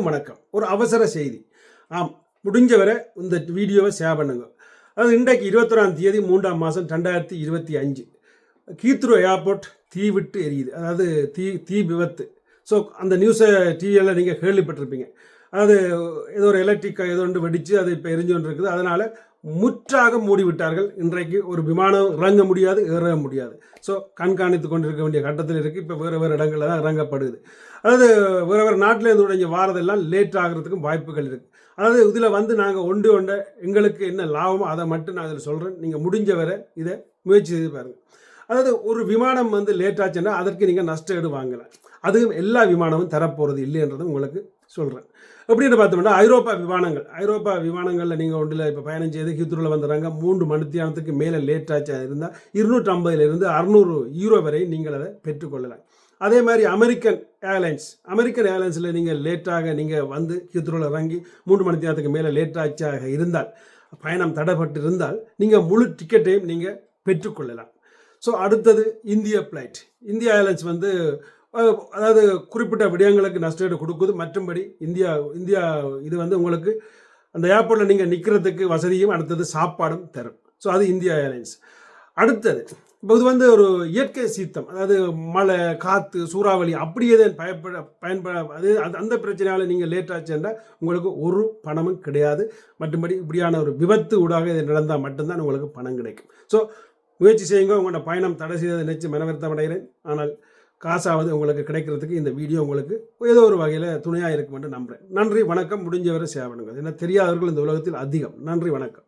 வணக்கம். ஒரு அவசர செய்தி. ஆம் முடிஞ்சவரை இந்த வீடியோவை ஷேர் பண்ணுங்க. அது இன்றைக்கு இருபத்தொராம் தேதி மூன்றாம் மாதம் ரெண்டாயிரத்தி இருபத்தி அஞ்சு கீத்ரோ ஏர்போர்ட் தீ விட்டு எரியுது. அதாவது தீ தீ விபத்து. ஸோ அந்த நியூஸை டிவியில் நீங்கள் கேள்விப்பட்டிருப்பீங்க. அதாவது ஏதோ ஒரு எலக்ட்ரிக் ஏதோ ஒன்று வெடித்து அது இப்போ எரிஞ்சு கொண்டு இருக்குது அதனால் முற்றாக மூடி விட்டார்கள் இன்றைக்கு ஒரு விமானம் இறங்க முடியாது ஏற முடியாது. ஸோ கண்காணித்து கொண்டிருக்க வேண்டிய கட்டத்தில் இருக்குது இப்போ வேறு வேறு இடங்களில் தான் இறங்கப்படுது. அதாவது வேறு வேறு நாட்டில் இருந்து வாரதெல்லாம் லேட் ஆகிறதுக்கும் வாய்ப்புகள் இருக்குது அதாவது இதில் வந்து நாங்கள் ஒன்று ஒன்றை எங்களுக்கு என்ன லாபமோ அதை மட்டும் நான் அதில் சொல்கிறேன் நீங்கள் முடிஞ்ச வரை இதை முயற்சி செய்து பாருங்கள் அதாவது ஒரு விமானம் வந்து லேட் ஆச்சுன்னா அதற்கு நீங்கள் நஷ்ட ஈடு வாங்கலாம் அதுவும் எல்லா விமானமும் தரப்போகிறது இல்லைன்றது உங்களுக்கு சொல்கிறேன் எப்படின்னு பார்த்தோம்னா ஐரோப்பா விமானங்கள் ஐரோப்பா விமானங்களில் நீங்கள் ஒன்றில் இப்போ பயணம் செய்து ஹித்ரூவில் வந்துடுறாங்க மூன்று மணித்தியானத்துக்கு மேலே லேட்டாச்சாக இருந்தால் இருநூற்றம்பதுலேருந்து அறுநூறு யூரோ வரை நீங்கள் அதை பெற்றுக்கொள்ளலாம் அதே மாதிரி அமெரிக்கன் ஏர்லைன்ஸ் அமெரிக்கன் ஏர்லைன்ஸில் நீங்கள் லேட்டாக நீங்கள் வந்து ஹித்ரூவில் இறங்கி மூன்று மணி நேரத்துக்கு மேலே லேட்டாச்சாக இருந்தால் பயணம் தடைப்பட்டு இருந்தால் நீங்கள் முழு டிக்கெட்டையும் நீங்கள் பெற்றுக்கொள்ளலாம் ஸோ அடுத்தது இந்திய ஃப்ளைட் இந்தியா ஏர்லைன்ஸ் வந்து அதாவது குறிப்பிட்ட விடயங்களுக்கு நஷ்டஈடு கொடுக்குது. மற்றும்படி இந்தியா இந்தியா இது வந்து உங்களுக்கு அந்த ஏர்போர்ட்டில் நீங்கள் நிற்கிறதுக்கு வசதியும் அடுத்தது சாப்பாடும் தரும். ஸோ அது இந்தியா ஏர்லைன்ஸ் அடுத்தது இப்போ இது வந்து ஒரு இயற்கை சீத்தம் அதாவது மழை காற்று சூறாவளி அப்படியே தான் பயப்பட பயன்பட அது அது அந்த பிரச்சனையால் நீங்கள் லேட் ஆச்சுன்னா உங்களுக்கு ஒரு பணமும் கிடையாது. மற்றும்படி இப்படியான ஒரு விபத்து ஊடாக இது நடந்தால் மட்டும்தான் உங்களுக்கு பணம் கிடைக்கும். ஸோ முயற்சி செய்யுங்க. உங்களோட பயணம் தடை செய்ததை நினைச்சு மனவருத்தம் அடைகிறேன் ஆனால் காசாவது உங்களுக்கு கிடைக்கிறதுக்கு இந்த வீடியோ உங்களுக்கு ஏதோ ஒரு வகையில் துணையாக இருக்கும் என்று நம்புகிறேன் நன்றி வணக்கம் முடிஞ்சவரை சேவனுங்க ஏன்னா தெரியாதவர்கள் இந்த உலகத்தில் அதிகம். நன்றி வணக்கம்.